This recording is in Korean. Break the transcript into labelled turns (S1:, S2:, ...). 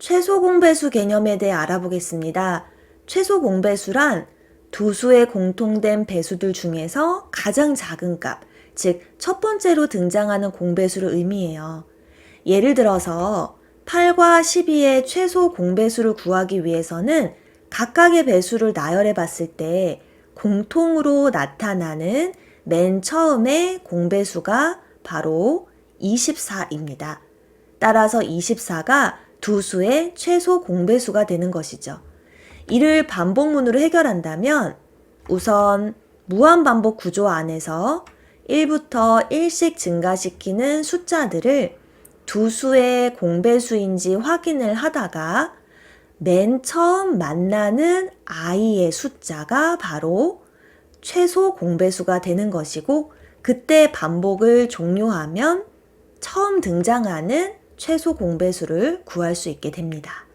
S1: 최소 공배수 개념에 대해 알아보겠습니다. 최소 공배수란 두 수의 공통된 배수들 중에서 가장 작은 값, 즉, 첫 번째로 등장하는 공배수를 의미해요. 예를 들어서 8과 12의 최소 공배수를 구하기 위해서는 각각의 배수를 나열해 봤을 때 공통으로 나타나는 맨 처음의 공배수가 바로 24입니다. 따라서 24가 두 수의 최소 공배수가 되는 것이죠. 이를 반복문으로 해결한다면 우선 무한반복 구조 안에서 1부터 1씩 증가시키는 숫자들을 두 수의 공배수인지 확인을 하다가 맨 처음 만나는 i의 숫자가 바로 최소 공배수가 되는 것이고 그때 반복을 종료하면 처음 등장하는 최소 공배수를 구할 수 있게 됩니다.